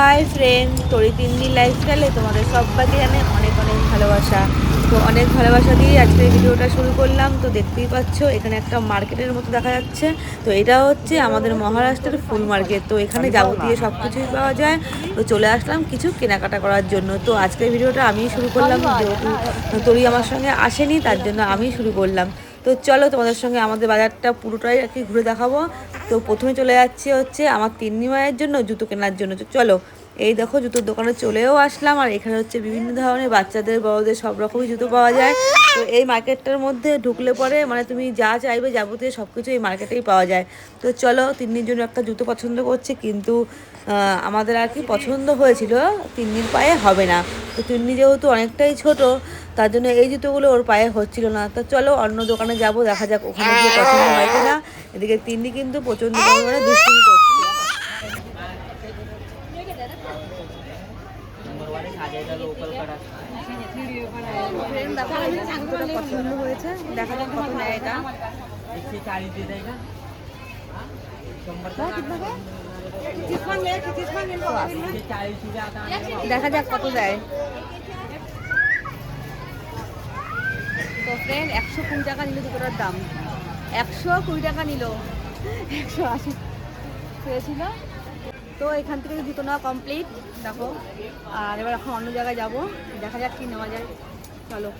Hi friend তরি তিন্নি লাইফস্টাইলে তোমাদের সবাইকে জানে অনেক অনেক ভালোবাসা। তো অনেক ভালোবাসা দিয়ে আজকে ভিডিওটা শুরু করলাম। তো দেখতেই পাচ্ছ এখানে একটা মার্কেটের মতো দেখা যাচ্ছে। তো এটা হচ্ছে আমাদের মহারাষ্ট্রের ফুল মার্কেট তো এখানে যাবতীয় সব কিছুই পাওয়া যায়। তো চলে আসলাম কিছু কেনাকাটা করার জন্য। তো আজকের ভিডিওটা আমি শুরু করলাম। যেহেতু তরি আমার সঙ্গে আসেনি তার জন্য আমি শুরু করলাম। তো চলো তোমাদের সঙ্গে আমাদের বাজারটা পুরোটাই আর কি ঘুরে দেখাবো। তো প্রথমে চলে যাচ্ছে হচ্ছে আমার তিন্নি মায়ের জন্য জুতো কেনার জন্য। চলো, এই দেখো জুতোর দোকানে চলেও আসলাম আর এখানে হচ্ছে বিভিন্ন ধরনের বাচ্চাদের, বড়দের সব রকমই জুতো পাওয়া যায়। তো এই মার্কেটটার মধ্যে ঢুকলে পরে মানে তুমি যা চাইবে যাবতীয় সব কিছু এই মার্কেটেই পাওয়া যায়। তো চলো, তিন্নির জন্য একটা জুতো পছন্দ করছে, কিন্তু আমাদের আর কি পছন্দ হয়েছিল তিন্নির পায়ে হবে না। তো তিন্নি যেহেতু অনেকটাই ছোট, তার জন্য এই জুতোগুলো ওর পায়ে হচ্ছিল না। তো চলো অন্য দোকানে যাব, দেখা যাক ওখানে গিয়ে পছন্দ হয় কিনা। এদিকে তিন্নি কিন্তু প্রচণ্ড পরিমাণে দুষ্টুমি করছে। পছন্দ হয়েছে দেখা যাক কত নেয় এটা एकशे चाळीस दे जाएगा शंभर एकशे चाळीस रुपये आता দেখা যাক কত দেয় তো ফ্রেন্ড একশো কুড়ি টাকা নিল দুটোটার দাম একশো কুড়ি টাকা নিল একশো আশি হয়েছিল তো এখান থেকে জুতো নেওয়া কমপ্লিট দেখো আর এবার এখন অন্য জায়গায় যাব দেখা যাক কি নেওয়া যায় চলো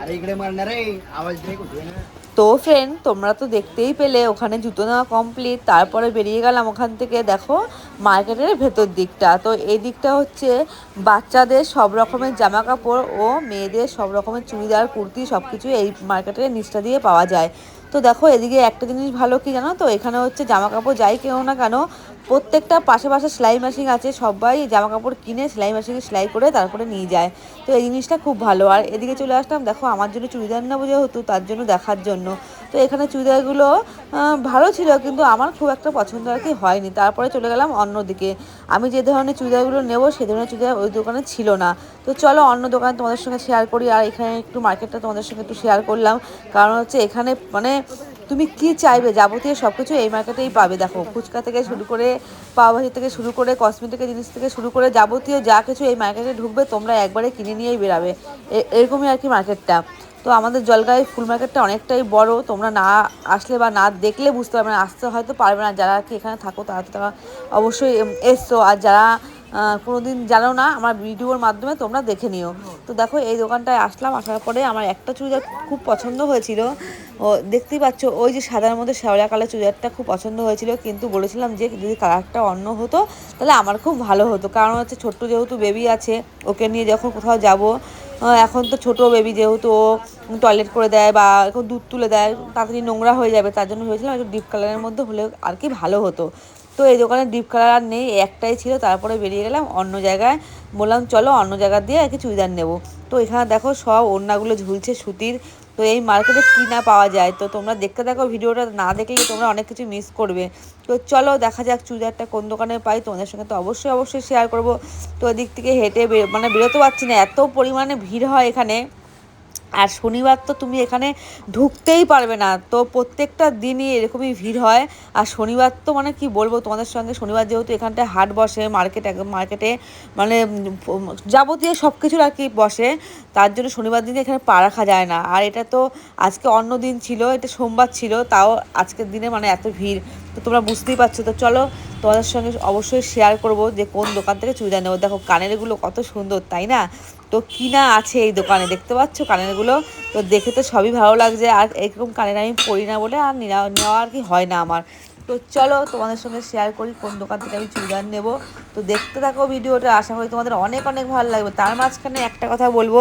अरे इकडे मारणार रे आवाज नाही कुठे ना তো ফ্রেন্ড তোমরা তো দেখতেই পেলে, ওখানে জুতো নেওয়া কমপ্লিট তারপরে বেরিয়ে গেলাম ওখান থেকে, দেখো, মার্কেটের ভেতর দিকটা। তো এই দিকটা হচ্ছে বাচ্চাদের সব রকমের জামা কাপড় ও মেয়েদের সব রকমের চুড়িদার, কুর্তি সব কিছু এই মার্কেটের নিচটা দিয়ে পাওয়া যায়। তো দেখো, এদিকে একটা জিনিস ভালো কি জানো তো? এখানে হচ্ছে জামা কাপড় যাই কেউ না কেন, প্রত্যেকটা পাশে পাশে সেলাই মেশিন আছে, সবাই জামা কাপড় কিনে সেলাই মেশিনে সেলাই করে তারপরে নিয়ে যায়। তো এই জিনিসটা খুব ভালো। আর এদিকে চলে আসলাম, দেখো, আমার জন্য চুড়িদার নেব যেহেতু, তার জন্য দেখার জন্য। তো এখানে চুড়িদারগুলো ভালো ছিল কিন্তু আমার খুব একটা পছন্দ আর কি হয়নি। তারপরে চলে গেলাম অন্যদিকে। আমি যে ধরনের চুড়িদারগুলো নেব সে ধরনের চুড়িদার ওই দোকানে ছিল না। তো চলো অন্য দোকানে তোমাদের সঙ্গে শেয়ার করি আর এখানে একটু মার্কেটটা তোমাদের সঙ্গে একটু শেয়ার করলাম। কারণ হচ্ছে এখানে মানে তুমি কি চাইবে? যাবতীয় সব কিছু এই মার্কেটেই পাবে। দেখো, ফুচকা থেকে শুরু করে পাওভাজি থেকে শুরু করে কসমেটিকের জিনিস থেকে শুরু করে যাবতীয় যা কিছু এই মার্কেটে ঢুকবে তোমরা একবারে কিনে নিয়েই বেরাবে। এরকমই আর কি মার্কেটটা তো আমাদের জলগাই ফুল মার্কেটটা অনেকটাই বড় তোমরা না আসলে বা না দেখলে বুঝতে পারবে না আসতে হয়তো পারবে না যারা কি এখানে থাকো তারা তো তারা অবশ্যই এসছো। আর যারা আহ, কোনোদিন জানো না আমার ভিডিওর মাধ্যমে তোমরা দেখে নিও। তো দেখো এই দোকানটায় আসলাম আসার পরে আমার একটা চুড়িদার খুব পছন্দ হয়েছিল। ও দেখতেই পাচ্ছ ওই যে সাদার মধ্যে শ্যাওলা কালার চুড়িদারটা খুব পছন্দ হয়েছিল কিন্তু বলেছিলাম যে যদি কালারটা অন্য হতো তাহলে আমার খুব ভালো হতো। কারণ হচ্ছে ছোট্ট যেহেতু বেবি আছে ওকে নিয়ে যখন কোথাও যাব এখন তো ছোটো বেবি যেহেতু ও টয়লেট করে দেয় বা দুধ তুলে দেয়, তাড়াতাড়ি নোংরা হয়ে যাবে, তার জন্য ভেবেছিলাম একটু ডিপ কালারের মধ্যে হলে আর কি ভালো হতো। তো এই দোকানে ডিপ কালার আর নেই, একটাই ছিল, তারপরে বেরিয়ে গেলাম অন্য জায়গায়। বললাম, চলো অন্য জায়গা দিয়ে আর কি চুড়িদার নেব। তো এখানে দেখো সব ওড়নাগুলো ঝুলছে সুতির তো এই মার্কেটে কী না পাওয়া যায়? তো তোমরা দেখতে দেখো ভিডিওটা, না দেখলে তোমরা অনেক কিছু মিস করবে। তো চলো দেখা যাক চুড়িদারটা কোন দোকানে পাই, তোমাদের সঙ্গে তো অবশ্যই অবশ্যই শেয়ার করব। তো ওদিক থেকে হেঁটে মানে বেরোতে পারছি না, এত পরিমাণে ভিড় হয় এখানে। আর শনিবার তো তুমি এখানে ঢুকতেই পারবে না। তো প্রত্যেকটা দিনই এরকমই ভিড় হয়। আর শনিবার তো মানে কি বলব তোমাদের সঙ্গে, শনিবার যেহেতু এখানটায় হাট বসে, মার্কেট মার্কেটে মানে যাবতীয় সব কিছুর আর কি বসে, তার জন্য শনিবার দিনে এখানে পা রাখা যায় না। আর এটা তো আজকে অন্য দিন ছিল, এটা সোমবার ছিল, তাও আজকের দিনে মানে এত ভিড়। তো তোমরা বুঝতেই পারছ। তো চলো তোমাদের সঙ্গে অবশ্যই শেয়ার করব যে কোন দোকান থেকে চুড়িদার নেব। দেখো কানেরগুলো কত সুন্দর, তাই না? তো কিনা আছে এই দোকানে, দেখতে পাচ্ছ কানেরগুলো তো দেখে তো সবই ভালো লাগছে। আর এরকম কানের আমি পড়ি না বলে আর নেওয়া নেওয়া আর কি হয় না আমার। তো চলো তোমাদের সঙ্গে শেয়ার করি কোন দোকান থেকে আমি চুড়িদার নেব। তো দেখতে থাকো ভিডিওটা, আশা করি তোমাদের অনেক অনেক ভালো লাগবে। তার মাঝখানে একটা কথা বলব,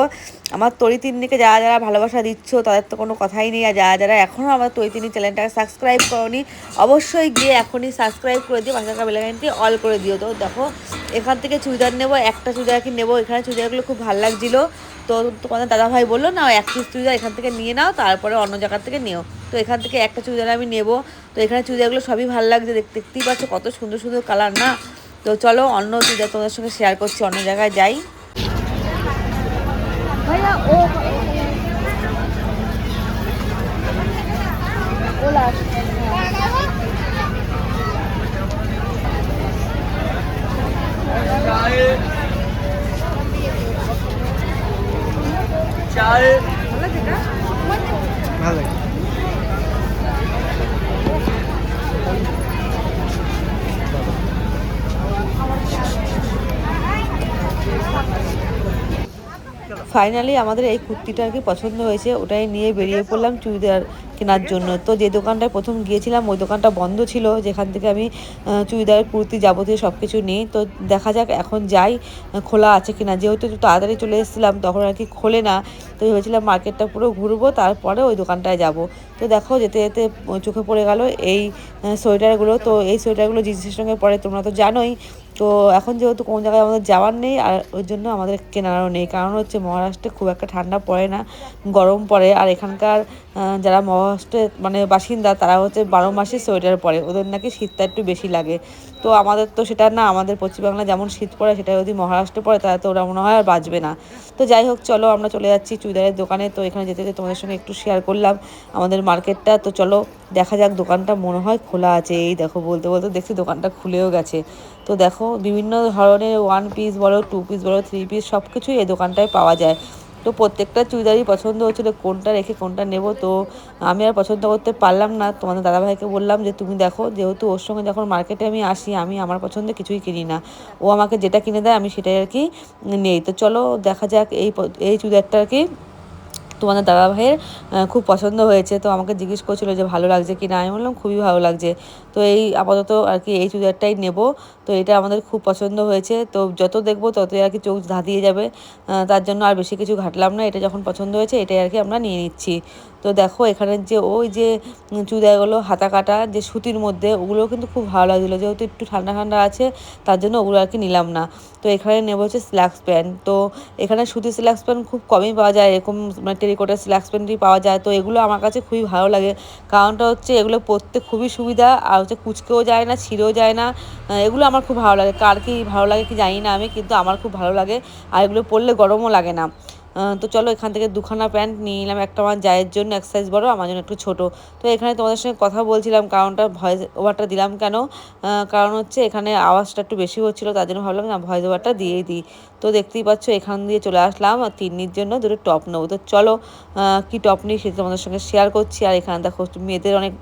আমার তরি তিন্নিকে যারা যারা ভালোবাসা দিচ্ছ, তাদের তো কোনো কথাই নেই। আর যারা যারা এখনও আমার তরি তিন্নি চ্যানেলটাকে সাবস্ক্রাইব করনি, অবশ্যই গিয়ে এখনই সাবস্ক্রাইব করে দিও, পাশে থাকা অল করে দিও। তো দেখো, এখান থেকে চুড়িদার নেব, একটা চুড়িদার কি নেব? এখানে চুড়িদারগুলো খুব ভালো লাগছিল। তো তোমাদের দাদাভাই বলল না এক পিস চুড়িদার এখান থেকে নিয়ে নাও, তারপরে অন্য জায়গার থেকে নিও। তো এখান থেকে একটা চুড়িদার আমি নেব। তো এখানে চুড়িদারগুলো সবই ভালো লাগছে দেখতে দেখতেই পাচ্ছ কত সুন্দর সুন্দর কালার, না? তো চলো অন্য চুড়িদার তোমাদের সঙ্গে শেয়ার করছি, অন্য জায়গায় যাই। ভাইয়া, ও ভালো লাগে। ফাইনালি আমাদের এই কুর্তিটা আর কি পছন্দ হয়েছে ওটাই নিয়ে বেরিয়ে পড়লাম চুড়িদার কেনার জন্য। তো যে দোকানটায় প্রথম গিয়েছিলাম, ওই দোকানটা বন্ধ ছিল। যেখান থেকে আমি চুড়িদার, কুর্তি যাবতীয় সব কিছু নিই। তো দেখা যাক, এখন যাই খোলা আছে কিনা। যেহেতু একটু তাড়াতাড়ি চলে এসেছিলাম, তখন আর কি খোলে না। তো ভেবেছিলাম মার্কেটটা পুরো ঘুরবো, তারপরে ওই দোকানটায় যাব। তো দেখো, যেতে যেতে চোখে পড়ে গেল এই সোয়েটারগুলো। তো এই সোয়েটারগুলো জিন্সের সঙ্গে পরে তোমরা তো জানোই। তো এখন যেহেতু কোনো জায়গায় আমাদের যাওয়ার নেই, আর ওই জন্য আমাদের কেনারও নেই। কারণ হচ্ছে মহারাষ্ট্রে খুব একটা ঠান্ডা পড়ে না, গরম পড়ে। আর এখানকার যারা মহারাষ্ট্রের মানে বাসিন্দা, তারা হচ্ছে বারো মাসে সোয়েটার পরে, ওদের নাকি শীতটা একটু বেশি লাগে। তো আমাদের তো সেটা না, আমাদের পশ্চিমবাংলা যেমন শীত পড়ে, সেটা যদি মহারাষ্ট্রে পড়ে, তাহলে তো ওরা মনে হয় আর বাঁচবে না। তো যাই হোক, চলো আমরা চলে যাচ্ছি চুড়িদারের দোকানে। তো এখানে যেতে যেতে তোমাদের সঙ্গে একটু শেয়ার করলাম আমাদের মার্কেটটা তো চলো, দেখা যাক দোকানটা মনে হয় খোলা আছে। এই দেখো, বলতে বলতে দেখছি দোকানটা খুলেও গেছে। তো দেখো, বিভিন্ন ধরনের ওয়ান পিস বলো টু পিস বলো থ্রি পিস সব কিছুই এই দোকানটায় পাওয়া যায়। তো প্রত্যেকটা চুড়িদারই পছন্দ হচ্ছিল কোনটা রেখে কোনটা নেব তো আমি আর পছন্দ করতে পারলাম না। তোমাদের দাদাভাইকে বললাম যে, তুমি দেখো, যেহেতু ওর সঙ্গে যখন মার্কেটে আমি আসি, আমি আমার পছন্দে কিছুই কিনি না। ও আমাকে যেটা কিনে দেয়, আমি সেটাই আর কি নেই। তো চলো দেখা যাক এই এই চুড়িদারটা আর কি তোমাদের দাদা ভাইয়ের খুব পছন্দ হয়েছে, তো আমাকে জিজ্ঞেস করছিল যে ভালো লাগছে কি না? আমি বললাম, খুবই ভালো লাগছে। তো এই আপাতত আর কি এই চুড়িদারটাই নেব। তো এটা আমাদের খুব পছন্দ হয়েছে। তো যত দেখব ততই আর কি চোখ ধাঁধিয়ে যাবে। তার জন্য আর বেশি কিছু ঘাটলাম না। এটা যখন পছন্দ হয়েছে, এটাই আর কি আমরা নিয়ে নিচ্ছি। তো দেখো এখানের যে ওই যে উম, চুড়িদারগুলো হাতা কাটা যে সুতির মধ্যে ওগুলো কিন্তু খুব ভালো লাগছিল। যেহেতু একটু ঠান্ডা ঠান্ডা আছে তার জন্য ওগুলো আর কি নিলাম না। তো এখানে নেব হচ্ছে স্ল্যাক্স প্যান্ট। তো এখানে সুতির স্ল্যাক্স প্যান্ট খুব কমই পাওয়া যায় এরকম মানে টেরিকোটার স্ল্যাক্স প্যান্টই পাওয়া যায়। তো এগুলো আমার কাছে খুবই ভালো লাগে। কারণটা হচ্ছে এগুলো পরতে খুবই সুবিধা আর হচ্ছে কুচকেও যায় না ছিঁড়েও যায় না। এগুলো আমার খুব ভালো লাগে। কার কি ভালো লাগে কি জানি না আমি কিন্তু আমার খুব ভালো লাগে। আর এগুলো পরলে গরমও লাগে না। তো চলো এখান থেকে দুখানা প্যান্ট নিয়ে নিলাম। একটা আমার জায়ের জন্য, এক সাইজ বড়ো, আমার জন্য একটু ছোটো। তো এখানে তোমাদের সঙ্গে কথা বলছিলাম, কারণটা ভয়েস ওভারটা দিলাম কেন? কারণ হচ্ছে এখানে আওয়াজটা একটু বেশি হচ্ছিল, তার জন্য ভাবলাম না ভয়েস ওভারটা দিয়েই দিই। তো দেখতেই পাচ্ছ, এখান দিয়ে চলে আসলাম, আর তিন্নির জন্য দুটো টপ নেব। তো চলো কি টপ নিই সেটা তোমাদের সঙ্গে শেয়ার করছি। আর এখানে দেখো, মেয়েদের অনেক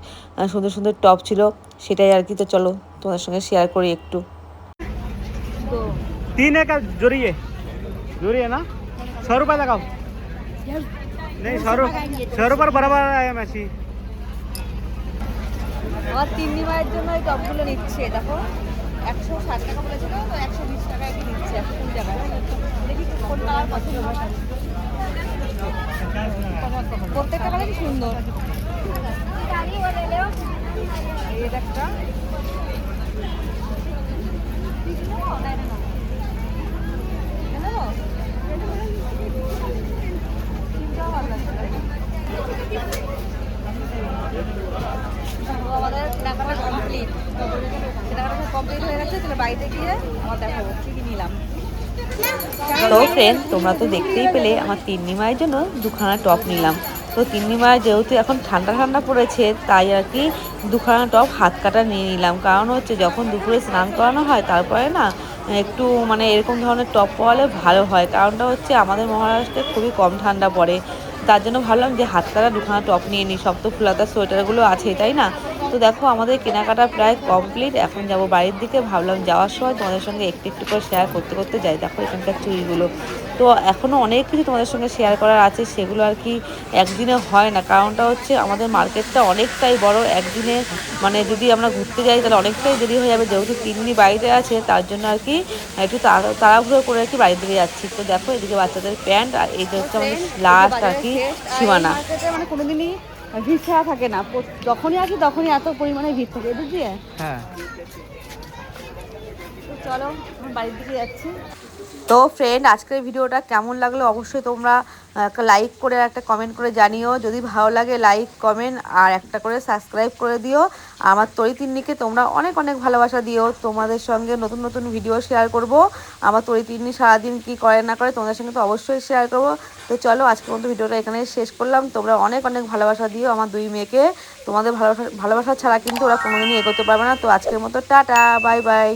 সুন্দর সুন্দর টপ ছিল, সেটাই আর কি। তো চলো, তোমাদের সঙ্গে শেয়ার করি একটু। তিন একা জড়িয়ে জড়িয়ে না? सौ रुपये लगाओ नहीं सौ रुपये सौ रुपये बराबर आया मैसी আমার তিন্নি মায়ের জন্য এই টপগুলো নিচ্ছে দেখো একশো ষাট টাকা বলেছিল তো একশো বিশ টাকায় কি নিচ্ছে একশো কুড়ি টাকা দেখি কোন কালার পছন্দ হয় প্রত্যেকটা কালার কি সুন্দর এই এটা একটা তো তো ফ্রেন্ড তোমরা তো দেখতেই পেলে আমার তিন্নি মায়ের জন্য দুখানা টপ নিলাম। তো তিন্নি মায়ের যেহেতু এখন ঠান্ডা ঠান্ডা পড়েছে, তাই আর কি দুখানা টপ হাত কাটা নিয়ে নিলাম। কারণ হচ্ছে যখন দুপুরে স্নান করানো হয়, তারপরে না একটু মানে এরকম ধরনের টপ পরালে ভালো হয়। কারণটা হচ্ছে আমাদের মহারাষ্ট্রে খুবই কম ঠান্ডা পড়ে। তার জন্য ভাবলাম যে হাত কাটা দুখানা টপ নিয়ে নিই সব তো ফুলাতার সোয়েটারগুলো আছে তাই না? তো দেখো আমাদের কেনাকাটা প্রায় কমপ্লিট এখন যাব বাড়ির দিকে। ভাবলাম যাওয়ার সময় তোমাদের সঙ্গে একটু একটু করে শেয়ার করতে করতে যাই। দেখো এখানকার চুড়িগুলো। তো এখনও অনেক কিছু তোমাদের সঙ্গে শেয়ার করার আছে। সেগুলো আর কি একদিনে হয় না। কারণটা হচ্ছে আমাদের মার্কেটটা অনেকটাই বড়। একদিনে মানে যদি আমরা ঘুরতে যাই তাহলে অনেকটাই দেরি হয়ে যাবে। যেহেতু তিননি বাড়িতে আছে তার জন্য আর কি একটু তাড়া- তাড়াহুড়ো করে আর কি বাড়ির দিকে যাচ্ছি। তো দেখো এদিকে বাচ্চাদের প্যান্ট আর এইটা হচ্ছে আমাদের লাস্ট আর কি সীমানা। মানে কোনোদিনই ভিড় ছাড়া থাকে না। যখনই আসি তখনই এত পরিমাণে ভিড় থাকে বুঝলি? দিয়ে হ্যাঁ। তো চলো বাড়ির দিকে যাচ্ছি। তো ফ্রেন্ড আজকের ভিডিওটা কেমন লাগল অবশ্যই তোমরা লাইক করে একটা কমেন্ট করে জানিও। যদি ভালো লাগে লাইক কমেন্ট আর একটা করে সাবস্ক্রাইব করে দিও। আমার তরি তিন্নিকে তোমরা অনেক অনেক ভালোবাসা দিও। তোমাদের সঙ্গে নতুন নতুন ভিডিও শেয়ার করব। আমার তরি তিন্নি সারাদিন কি করে, না করে তোমাদের সঙ্গে তো অবশ্যই শেয়ার করব। তো চলো আজকের মতো ভিডিওটা এখানে শেষ করলাম। তোমরা অনেক অনেক ভালোবাসা দিও আমার দুই মেয়েকে। তোমাদের ভালোবাসা ভালোবাসা ছাড়া কিন্তু ওরা কোনোদিনই এগোতে পারবে না। তো আজকের মতো টাটা বাই বাই